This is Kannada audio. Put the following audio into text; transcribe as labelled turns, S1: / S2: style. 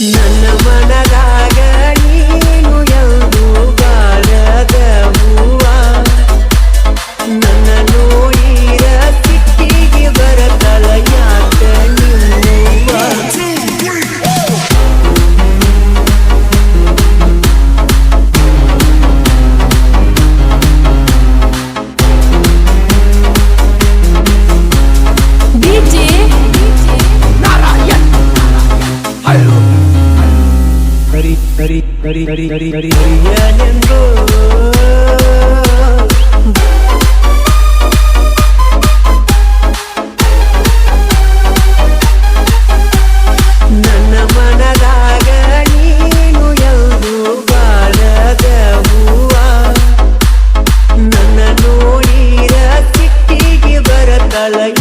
S1: ನನ್ನ ಮನದಾಗ ഹരി ഹരി ഹരി ഹരി ഹരി ഹരി ഹരിയാനെന്തോ la